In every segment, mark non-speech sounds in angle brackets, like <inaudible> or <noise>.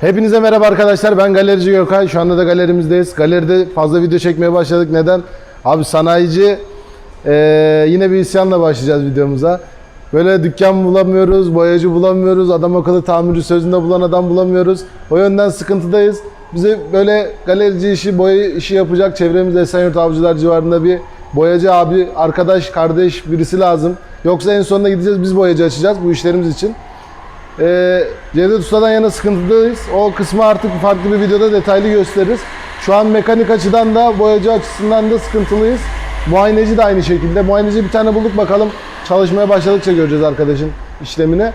Hepinize merhaba arkadaşlar. Ben galerici Gökay. Şu anda da galerimizdeyiz. Galeride fazla video çekmeye başladık. Neden? Abi sanayici eee, yine bir isyanla başlayacağız videomuza. Böyle dükkan bulamıyoruz, boyacı bulamıyoruz, adam akıllı tamirci sözünde bulan adam bulamıyoruz. O yönden sıkıntıdayız. Bize böyle galerici işi, boya işi yapacak çevremizde Esenyurt Avcılar civarında bir boyacı abi, arkadaş, kardeş birisi lazım. Yoksa en sonunda gideceğiz biz boyacı açacağız bu işlerimiz için. Ee, Cevdet Usta'dan yana sıkıntıdayız. O kısmı artık farklı bir videoda detaylı gösteririz. Şu an mekanik açıdan da boyacı açısından da sıkıntılıyız. Muayeneci de aynı şekilde. Muayeneci bir tane bulduk bakalım. Çalışmaya başladıkça göreceğiz arkadaşın işlemini.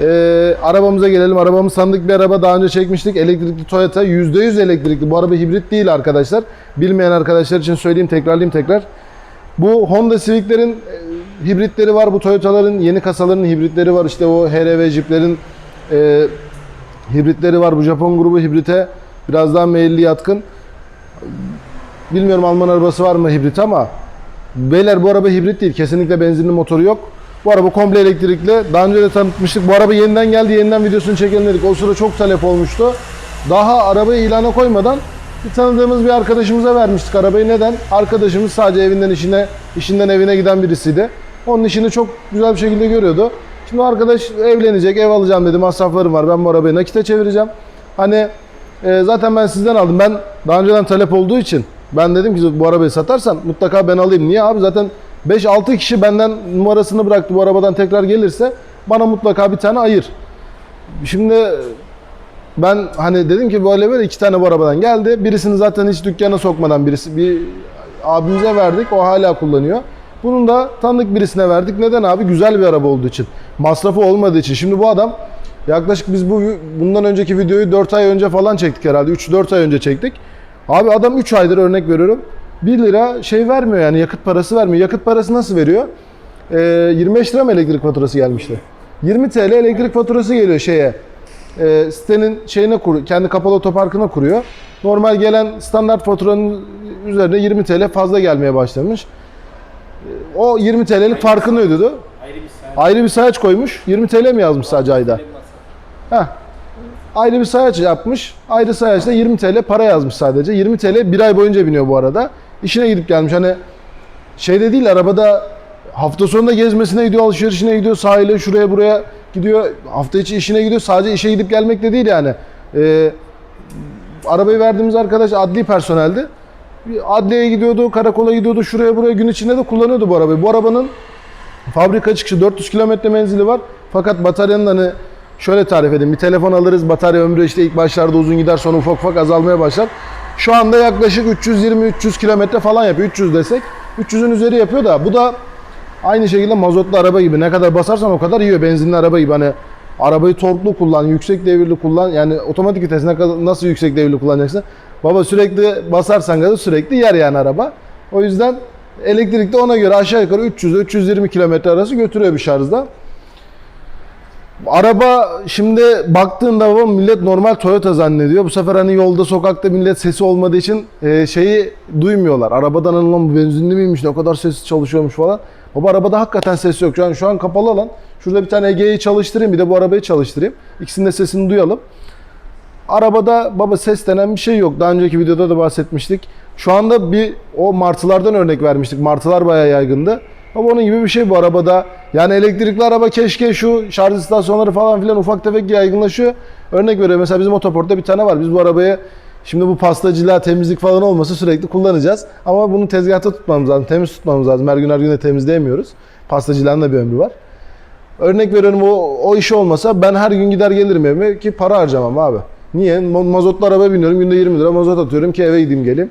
Ee, arabamıza gelelim. Arabamız sandık bir araba. Daha önce çekmiştik. Elektrikli Toyota. %100 elektrikli. Bu araba hibrit değil arkadaşlar. Bilmeyen arkadaşlar için söyleyeyim, tekrarlayayım tekrar. Bu Honda Civic'lerin hibritleri var. Bu Toyota'ların yeni kasalarının hibritleri var. İşte o HRV Jeep'lerin e, hibritleri var. Bu Japon grubu hibrite biraz daha meyilli yatkın. Bilmiyorum Alman arabası var mı hibrit ama beyler bu araba hibrit değil. Kesinlikle benzinli motoru yok. Bu araba komple elektrikli. Daha önce de tanıtmıştık. Bu araba yeniden geldi. Yeniden videosunu çekelim dedik. O sıra çok talep olmuştu. Daha arabayı ilana koymadan bir tanıdığımız bir arkadaşımıza vermiştik arabayı. Neden? Arkadaşımız sadece evinden işine, işinden evine giden birisiydi. Onun işini çok güzel bir şekilde görüyordu. Şimdi arkadaş evlenecek, ev alacağım dedi. Masraflarım var. Ben bu arabayı nakite çevireceğim. Hani e, zaten ben sizden aldım. Ben daha önceden talep olduğu için ben dedim ki bu arabayı satarsan mutlaka ben alayım. Niye abi? Zaten 5-6 kişi benden numarasını bıraktı bu arabadan tekrar gelirse bana mutlaka bir tane ayır. Şimdi ben hani dedim ki böyle böyle iki tane bu arabadan geldi. Birisini zaten hiç dükkana sokmadan birisi bir abimize verdik. O hala kullanıyor. Bunun da tanıdık birisine verdik. Neden abi? Güzel bir araba olduğu için. Masrafı olmadığı için. Şimdi bu adam yaklaşık biz bu bundan önceki videoyu 4 ay önce falan çektik herhalde. 3-4 ay önce çektik. Abi adam 3 aydır örnek veriyorum. 1 lira şey vermiyor yani yakıt parası vermiyor. Yakıt parası nasıl veriyor? Ee, 25 lira mı elektrik faturası gelmişti? 20 TL elektrik faturası geliyor şeye. E, sitenin şeyine kur, kendi kapalı otoparkına kuruyor. Normal gelen standart faturanın üzerine 20 TL fazla gelmeye başlamış. O 20 TL'lik farkını ödüyordu. Ayrı bir saat. Ayrı bir sayaç koymuş. 20 TL mi yazmış sadece ayda? Heh. Ayrı bir sayaç yapmış. Ayrı sayaçta 20 TL para yazmış sadece. 20 TL bir ay boyunca biniyor bu arada. İşine gidip gelmiş. Hani şeyde değil arabada hafta sonunda gezmesine gidiyor, alışverişine gidiyor, sahile şuraya buraya gidiyor. Hafta içi işine gidiyor. Sadece işe gidip gelmek de değil yani. Ee, arabayı verdiğimiz arkadaş adli personeldi. Adliyeye gidiyordu, karakola gidiyordu, şuraya buraya gün içinde de kullanıyordu bu arabayı. Bu arabanın Fabrika çıkışı 400 kilometre menzili var. Fakat bataryanın hani şöyle tarif edeyim. Bir telefon alırız. Batarya ömrü işte ilk başlarda uzun gider sonra ufak ufak azalmaya başlar. Şu anda yaklaşık 320-300 kilometre falan yapıyor. 300 desek. 300'ün üzeri yapıyor da bu da aynı şekilde mazotlu araba gibi. Ne kadar basarsan o kadar yiyor. Benzinli araba gibi. Hani arabayı torklu kullan, yüksek devirli kullan. Yani otomatik vites nasıl yüksek devirli kullanacaksın? Baba sürekli basarsan gazı sürekli yer yani araba. O yüzden elektrikte ona göre aşağı yukarı 300-320 kilometre arası götürüyor bir şarjda. Araba şimdi baktığında baba millet normal Toyota zannediyor. Bu sefer hani yolda sokakta millet sesi olmadığı için e, şeyi duymuyorlar. Arabadan alınan bu benzinli miymiş ne kadar sessiz çalışıyormuş falan. Baba arabada hakikaten ses yok. An, şu an kapalı alan. Şurada bir tane Ege'yi çalıştırayım bir de bu arabayı çalıştırayım. İkisinin de sesini duyalım. Arabada baba ses denen bir şey yok. Daha önceki videoda da bahsetmiştik. Şu anda bir o martılardan örnek vermiştik. Martılar bayağı yaygındı. Ama onun gibi bir şey bu arabada. Yani elektrikli araba keşke şu şarj istasyonları falan filan ufak tefek yaygınlaşıyor. Örnek veriyorum mesela bizim otoportta bir tane var. Biz bu arabayı şimdi bu pastacılığa temizlik falan olmasa sürekli kullanacağız. Ama bunu tezgahta tutmamız lazım. Temiz tutmamız lazım. Her gün her gün de temizleyemiyoruz. Pastacılığın da bir ömrü var. Örnek veriyorum o, o iş olmasa ben her gün gider gelirim evime ki para harcamam abi. Niye? Ma- Mazotlu araba biniyorum günde 20 lira mazot atıyorum ki eve gideyim geleyim.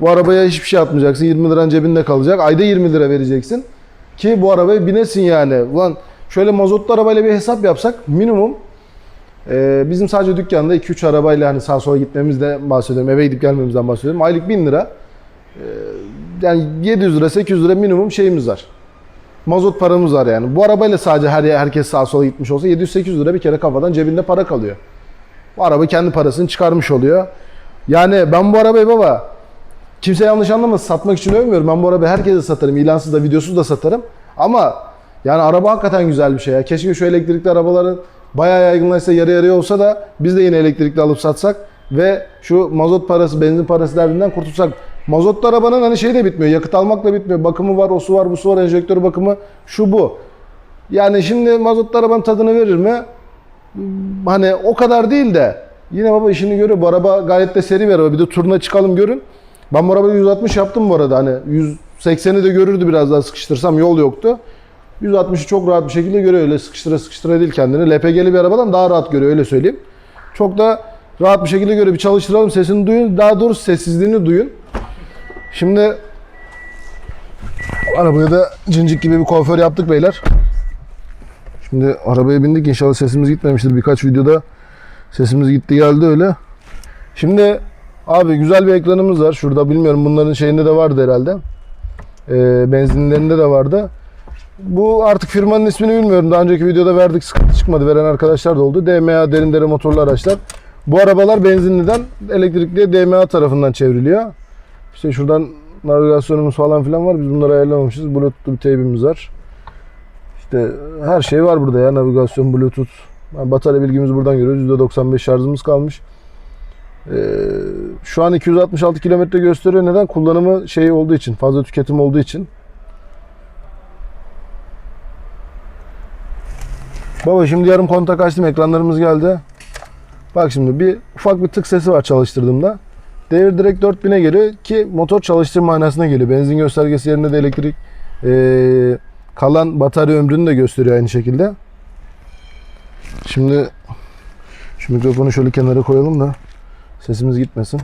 Bu arabaya hiçbir şey atmayacaksın 20 liran cebinde kalacak. Ayda 20 lira vereceksin ki bu arabaya binesin yani. Ulan şöyle mazotlu arabayla bir hesap yapsak minimum e, bizim sadece dükkanda 2-3 arabayla hani sağa sola gitmemizde bahsediyorum. Eve gidip gelmemizden bahsediyorum. Aylık 1000 lira. E, yani 700 lira 800 lira minimum şeyimiz var. Mazot paramız var yani. Bu arabayla sadece her herkes sağa sola gitmiş olsa 700-800 lira bir kere kafadan cebinde para kalıyor. Bu araba kendi parasını çıkarmış oluyor. Yani ben bu arabayı baba kimse yanlış anlamasın satmak için övmüyorum. Ben bu arabayı herkese satarım. İlansız da videosuz da satarım. Ama yani araba hakikaten güzel bir şey ya. Keşke şu elektrikli arabaların bayağı yaygınlaşsa yarı yarıya olsa da biz de yine elektrikli alıp satsak ve şu mazot parası, benzin parası derdinden kurtulsak. Mazotlu arabanın hani şeyi de bitmiyor. Yakıt almakla bitmiyor. Bakımı var, o su var, bu su var, enjektör bakımı şu bu. Yani şimdi mazotlu arabanın tadını verir mi? Hani o kadar değil de yine baba işini görüyor. Bu araba gayet de seri bir araba. Bir de turuna çıkalım görün. Ben bu arabayı 160 yaptım bu arada. Hani 180'i de görürdü biraz daha sıkıştırsam yol yoktu. 160'ı çok rahat bir şekilde görüyor. Öyle sıkıştıra sıkıştıra değil kendini. LPG'li bir arabadan daha rahat görüyor öyle söyleyeyim. Çok da rahat bir şekilde görüyor. Bir çalıştıralım sesini duyun. Daha doğrusu sessizliğini duyun. Şimdi arabaya da cincik gibi bir kuaför yaptık beyler. Şimdi arabaya bindik. İnşallah sesimiz gitmemiştir. Birkaç videoda sesimiz gitti geldi öyle. Şimdi abi güzel bir ekranımız var. Şurada bilmiyorum bunların şeyinde de vardı herhalde. Ee, benzinlerinde de vardı. Bu artık firmanın ismini bilmiyorum. Daha önceki videoda verdik sıkıntı çıkmadı. Veren arkadaşlar da oldu. DMA derin dere motorlu araçlar. Bu arabalar benzinliden elektrikli DMA tarafından çevriliyor. İşte şuradan navigasyonumuz falan filan var. Biz bunları ayarlamamışız. Bluetooth'lu bir teybimiz var. İşte her şey var burada ya. Navigasyon, Bluetooth. Yani batarya bilgimizi buradan görüyoruz. %95 şarjımız kalmış. Ee, şu an 266 kilometre gösteriyor. Neden? Kullanımı şey olduğu için, fazla tüketim olduğu için. Baba şimdi yarım kontak açtım. Ekranlarımız geldi. Bak şimdi bir ufak bir tık sesi var çalıştırdığımda. Devir direkt 4000'e geliyor ki motor çalıştır manasına geliyor. Benzin göstergesi yerine de elektrik ee, kalan batarya ömrünü de gösteriyor aynı şekilde. Şimdi şu mikrofonu şöyle kenara koyalım da sesimiz gitmesin.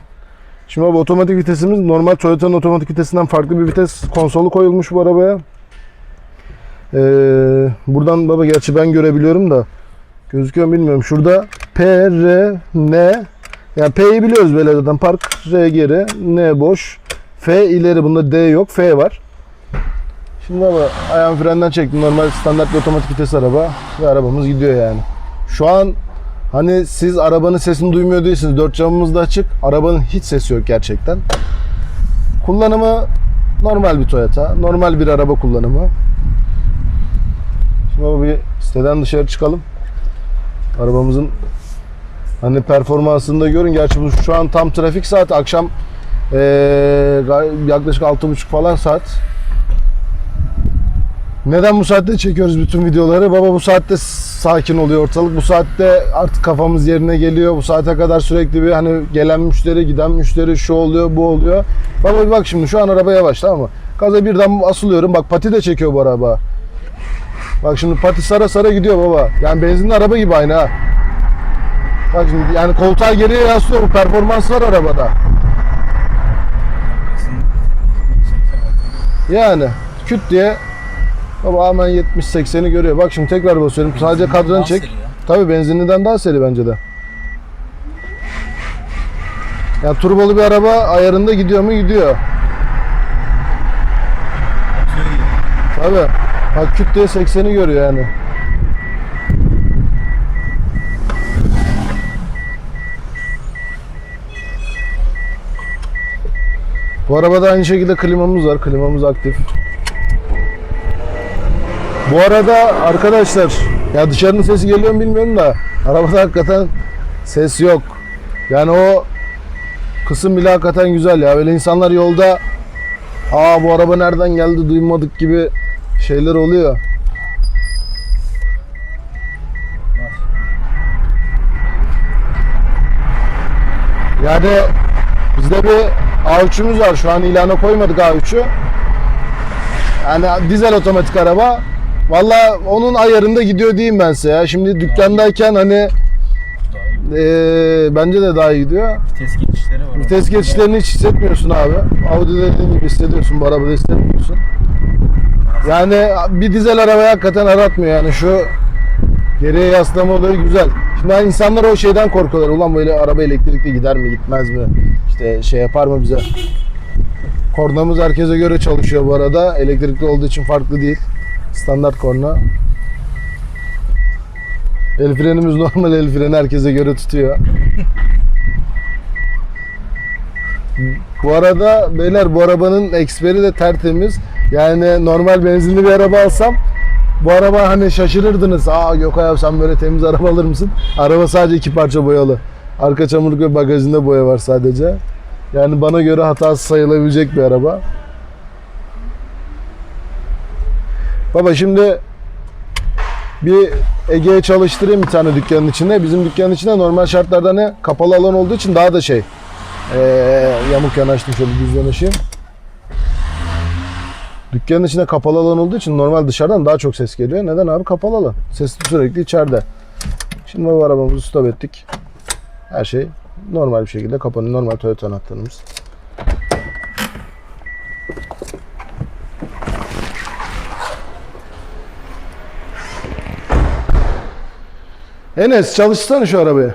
Şimdi abi otomatik vitesimiz normal Toyota'nın otomatik vitesinden farklı bir vites konsolu koyulmuş bu arabaya. Ee, buradan baba gerçi ben görebiliyorum da gözüküyor mu bilmiyorum. Şurada P, R, N yani P'yi biliyoruz böyle zaten park, R geri, N boş, F ileri bunda D yok, F var. Şimdi ama ayağım frenden çektim. Normal standart bir otomatik vites araba ve arabamız gidiyor yani. Şu an hani siz arabanın sesini duymuyor değilsiniz. Dört camımız da açık. Arabanın hiç sesi yok gerçekten. Kullanımı normal bir Toyota. Normal bir araba kullanımı. Baba bir siteden dışarı çıkalım. Arabamızın hani performansını da görün. Gerçi bu şu an tam trafik saati. Akşam eee, yaklaşık 6.30 falan saat. Neden bu saatte çekiyoruz bütün videoları? Baba bu saatte sakin oluyor ortalık. Bu saatte artık kafamız yerine geliyor. Bu saate kadar sürekli bir hani gelen müşteri, giden müşteri şu oluyor, bu oluyor. Baba bir bak şimdi şu an araba yavaş tamam mı? Gaza birden asılıyorum. Bak pati de çekiyor bu araba. Bak şimdi pati sara sara gidiyor baba. Yani benzinli araba gibi aynı ha. Bak şimdi yani koltuğa geriye yaslıyor. Bu performans var arabada. Yani küt diye Baba hemen 70-80'i görüyor. Bak şimdi tekrar basıyorum. Sadece kadranı çek. Tabii benzinliden daha seri bence de. Ya turbolu bir araba ayarında gidiyor mu? Gidiyor. Tabii. Bak küt diye 80'i görüyor yani. Bu arabada aynı şekilde klimamız var. Klimamız aktif. Bu arada arkadaşlar ya dışarının sesi geliyor mu bilmiyorum da arabada hakikaten ses yok. Yani o kısım bile hakikaten güzel ya. Böyle insanlar yolda aa bu araba nereden geldi duymadık gibi şeyler oluyor. Yani bizde bir A3'ümüz var. Şu an ilana koymadık A3'ü. Yani dizel otomatik araba. Valla onun ayarında gidiyor diyeyim ben size ya. Şimdi dükkandayken hani eee, bence de daha iyi gidiyor. Vites geçişleri var. Vites geçişlerini hiç hissetmiyorsun abi. Audi'de dediğin gibi hissediyorsun. Bu arabada hissetmiyorsun. Yani bir dizel arabayı hakikaten aratmıyor yani şu geriye yaslama olayı güzel. Şimdi hani insanlar o şeyden korkuyorlar. Ulan böyle araba elektrikli gider mi gitmez mi? İşte şey yapar mı bize? Kornamız herkese göre çalışıyor bu arada. Elektrikli olduğu için farklı değil. Standart korna. El frenimiz <laughs> normal el freni herkese göre tutuyor. Bu arada beyler bu arabanın eksperi de tertemiz. Yani normal benzinli bir araba alsam Bu araba hani şaşırırdınız. Aa Gökay abi sen böyle temiz araba alır mısın? Araba sadece iki parça boyalı. Arka çamurluk ve bagajında boya var sadece. Yani bana göre hatası sayılabilecek bir araba. Baba şimdi bir Ege'ye çalıştırayım bir tane dükkanın içinde. Bizim dükkanın içinde normal şartlarda hani kapalı alan olduğu için daha da şey. Ee, yamuk yanaştım şöyle düz yanaşayım. Dükkanın içinde kapalı alan olduğu için normal dışarıdan daha çok ses geliyor. Neden abi? Kapalı alan. Ses sürekli içeride. Şimdi bu arabamızı stop ettik. Her şey normal bir şekilde kapanıyor. Normal Toyota anahtarımız. Enes çalışsana şu arabayı.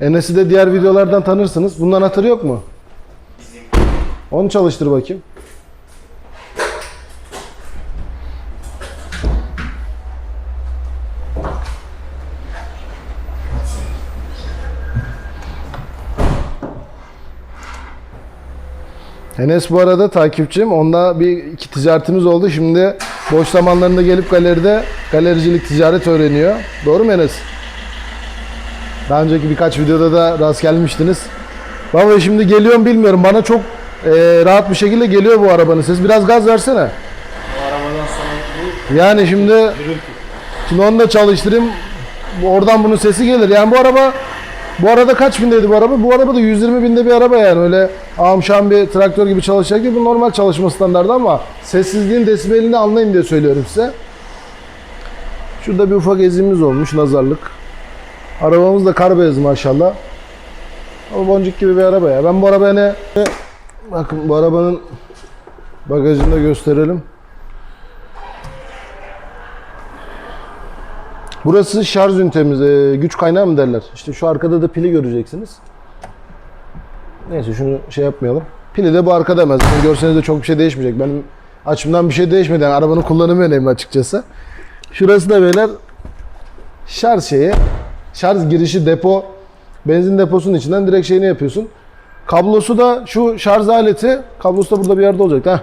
Enes'i de diğer videolardan tanırsınız. Bunun anahtarı yok mu? Onu çalıştır bakayım. Enes bu arada takipçim. Onda bir iki ticaretimiz oldu. Şimdi boş zamanlarında gelip galeride galericilik ticaret öğreniyor. Doğru mu Enes? Daha önceki birkaç videoda da rast gelmiştiniz. Baba şimdi geliyorum bilmiyorum. Bana çok e, rahat bir şekilde geliyor bu arabanın sesi. Biraz gaz versene. Bu arabadan sonra bu Yani şimdi gürültü. şimdi onu da çalıştırayım. Oradan bunun sesi gelir. Yani bu araba bu arada kaç bindeydi bu araba? Bu araba da 120 binde bir araba yani. Öyle amşan bir traktör gibi çalışacak değil. Bu normal çalışma standardı ama sessizliğin desibelini anlayın diye söylüyorum size. Şurada bir ufak ezimiz olmuş nazarlık. Arabamız da kar beyazı maşallah. Ama boncuk gibi bir araba ya. Ben bu arabaya ne... Bakın bu arabanın bagajını da gösterelim. Burası şarj ünitemiz, e, güç kaynağı mı derler? İşte şu arkada da pili göreceksiniz. Neyse şunu şey yapmayalım. Pili de bu arkada hemen. Zaten görseniz de çok bir şey değişmeyecek. Benim açımdan bir şey değişmedi. Yani arabanın kullanımı önemli açıkçası. Şurası da beyler şarj şeyi. Şarj girişi depo. Benzin deposunun içinden direkt şeyini yapıyorsun. Kablosu da şu şarj aleti. Kablosu da burada bir yerde olacak. Heh.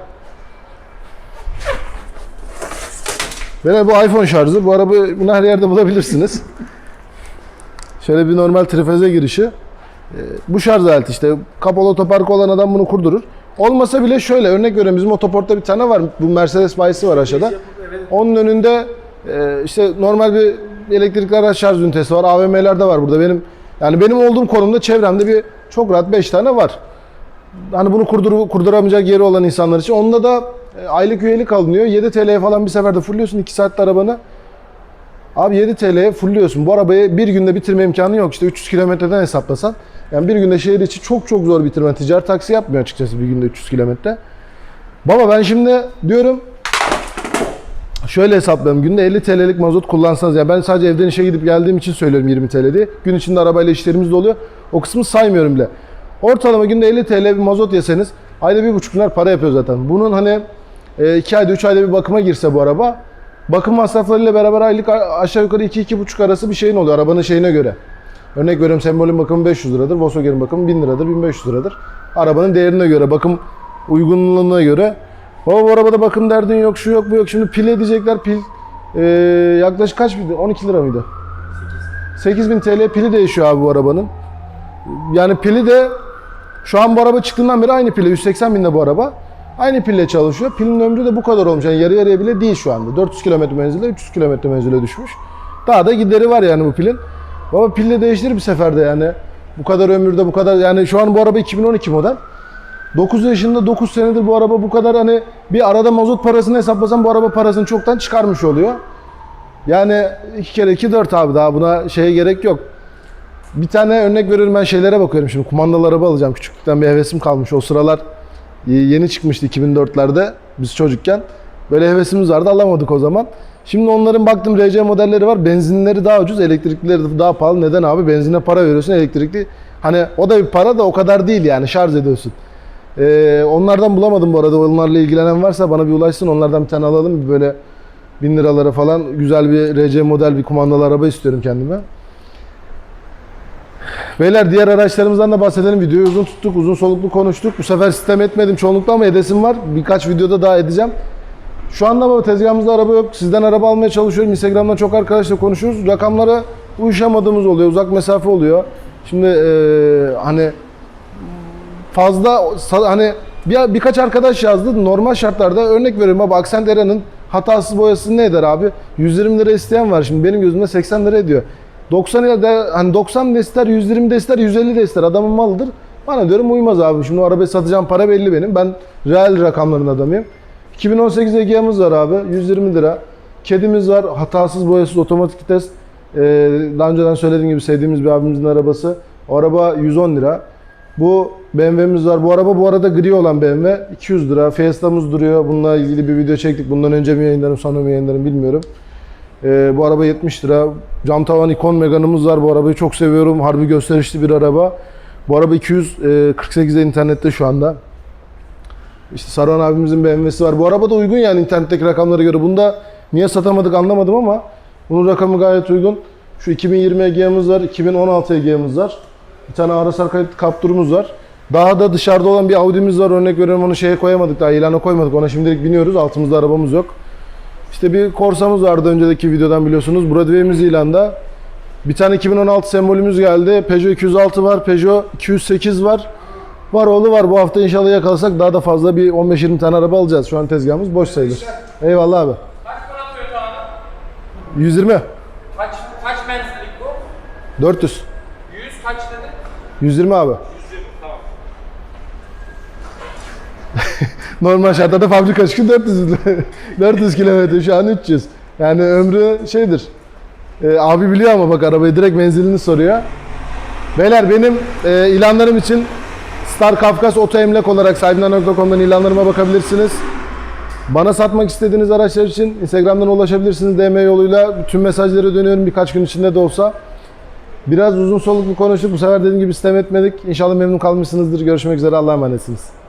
Böyle bu iPhone şarjı. Bu araba bunu her yerde bulabilirsiniz. Şöyle bir normal trifeze girişi. Ee, bu şarj aleti işte kapalı otoparkı olan adam bunu kurdurur. Olmasa bile şöyle örnek veriyorum bizim otoportta bir tane var. Bu Mercedes bayisi var aşağıda. Onun önünde e, işte normal bir elektrikli araç şarj ünitesi var. AVM'lerde var burada. Benim yani benim olduğum konumda çevremde bir çok rahat 5 tane var. Hani bunu kurdur, kurduramayacak yeri olan insanlar için. Onda da e, aylık üyelik alınıyor. 7 TL'ye falan bir seferde fulluyorsun 2 saatte arabanı. Abi 7 TL'ye fulluyorsun. Bu arabayı bir günde bitirme imkanı yok. İşte 300 kilometreden hesaplasan. Yani bir günde şehir içi çok çok zor bitirme. Ticari taksi yapmıyor açıkçası bir günde 300 kilometre. Baba ben şimdi diyorum şöyle hesaplayalım. Günde 50 TL'lik mazot kullansanız ya ben sadece evden işe gidip geldiğim için söylüyorum 20 TL diye. Gün içinde arabayla işlerimiz de oluyor. O kısmı saymıyorum bile. Ortalama günde 50 TL bir mazot yeseniz ayda 1,5 milyar para yapıyor zaten. Bunun hani 2 ayda 3 ayda bir bakıma girse bu araba bakım masraflarıyla beraber aylık aşağı yukarı 2-2,5 arası bir şeyin oluyor arabanın şeyine göre. Örnek veriyorum sembolün bakımı 500 liradır, Volkswagen'in bakımı 1000 liradır, 1500 liradır. Arabanın değerine göre, bakım uygunluğuna göre. Baba bu arabada bakım derdin yok, şu yok, bu yok. Şimdi pil edecekler, pil ee, yaklaşık kaç mıydı? 12 lira mıydı? 8000 TL pili değişiyor abi bu arabanın. Yani pili de şu an bu araba çıktığından beri aynı pille. 180 binde bu araba. Aynı pille çalışıyor. Pilin ömrü de bu kadar olmuş. Yani yarı yarıya bile değil şu anda. 400 km menzilde 300 km menzile düşmüş. Daha da gideri var yani bu pilin. Baba pille değiştir bir seferde yani. Bu kadar ömürde bu kadar yani şu an bu araba 2012 model. 9 yaşında 9 senedir bu araba bu kadar hani bir arada mazot parasını hesaplasan bu araba parasını çoktan çıkarmış oluyor. Yani 2 kere 2 4 abi daha buna şeye gerek yok. Bir tane örnek veriyorum ben şeylere bakıyorum şimdi kumandalı araba alacağım. Küçüklükten bir hevesim kalmış. O sıralar yeni çıkmıştı 2004'lerde biz çocukken. Böyle hevesimiz vardı alamadık o zaman. Şimdi onların baktım RC modelleri var. Benzinleri daha ucuz, elektriklileri daha pahalı. Neden abi? Benzine para veriyorsun, elektrikli. Hani o da bir para da o kadar değil yani şarj ediyorsun. Ee, onlardan bulamadım bu arada. Onlarla ilgilenen varsa bana bir ulaşsın. Onlardan bir tane alalım. Böyle bin liralara falan güzel bir RC model bir kumandalı araba istiyorum kendime. Beyler diğer araçlarımızdan da bahsedelim. Videoyu uzun tuttuk, uzun soluklu konuştuk. Bu sefer sistem etmedim çoğunlukla ama edesim var. Birkaç videoda daha edeceğim. Şu anda baba tezgahımızda araba yok. Sizden araba almaya çalışıyorum. Instagram'dan çok arkadaşla konuşuyoruz. Rakamlara uyuşamadığımız oluyor. Uzak mesafe oluyor. Şimdi eee, hani fazla hani bir, birkaç arkadaş yazdı. Normal şartlarda örnek veriyorum abi Accent Era'nın hatasız boyası ne eder abi? 120 lira isteyen var şimdi benim gözümde 80 lira ediyor. 90 lira da hani 90 de ister, 120 de ister, 150 de ister. Adamın malıdır. Bana diyorum uymaz abi. Şimdi o arabayı satacağım para belli benim. Ben real rakamların adamıyım. 2018 Egea'mız var abi. 120 lira. Kedimiz var. Hatasız boyasız otomatik vites. Ee, daha önceden söylediğim gibi sevdiğimiz bir abimizin arabası. O araba 110 lira. Bu BMW'miz var. Bu araba bu arada gri olan BMW. 200 lira. Fiesta'mız duruyor. Bununla ilgili bir video çektik. Bundan önce mi yayınlarım sonra mı yayınlarım bilmiyorum. Ee, bu araba 70 lira. Cam tavan ikon Megane'ımız var. Bu arabayı çok seviyorum. Harbi gösterişli bir araba. Bu araba 248'de internette şu anda. İşte Saruhan abimizin BMW'si var. Bu araba da uygun yani internetteki rakamlara göre. Bunda niye satamadık anlamadım ama bunun rakamı gayet uygun. Şu 2020 Egea'mız var, 2016 Egea'mız var. Bir tane Arasar Captur'umuz var. Daha da dışarıda olan bir Audi'miz var. Örnek veriyorum onu şeye koyamadık daha ilana koymadık. Ona şimdilik biniyoruz. Altımızda arabamız yok. İşte bir Corsa'mız vardı önceki videodan biliyorsunuz. Broadway'imiz ilanda. Bir tane 2016 sembolümüz geldi. Peugeot 206 var, Peugeot 208 var. Var oğlu var. Bu hafta inşallah yakalasak daha da fazla bir 15-20 tane araba alacağız. Şu an tezgahımız boş sayılır. Eyvallah abi. Kaç para atıyor abi? 120. Kaç, kaç mensulik bu? 400. 100 kaç dedi? 120 abi. 120 tamam. Normal şartlarda fabrika çıkı 400 400 kilometre şu an 300. Yani ömrü şeydir. Ee, abi biliyor ama bak arabayı direkt menzilini soruyor. Beyler benim e, ilanlarım için Star Kafkas Oto Emlak olarak sahibinden.com'dan ilanlarıma bakabilirsiniz. Bana satmak istediğiniz araçlar için Instagram'dan ulaşabilirsiniz DM yoluyla. Tüm mesajları dönüyorum birkaç gün içinde de olsa. Biraz uzun soluklu konuştuk. Bu sefer dediğim gibi sistem etmedik. İnşallah memnun kalmışsınızdır. Görüşmek üzere. Allah'a emanetsiniz.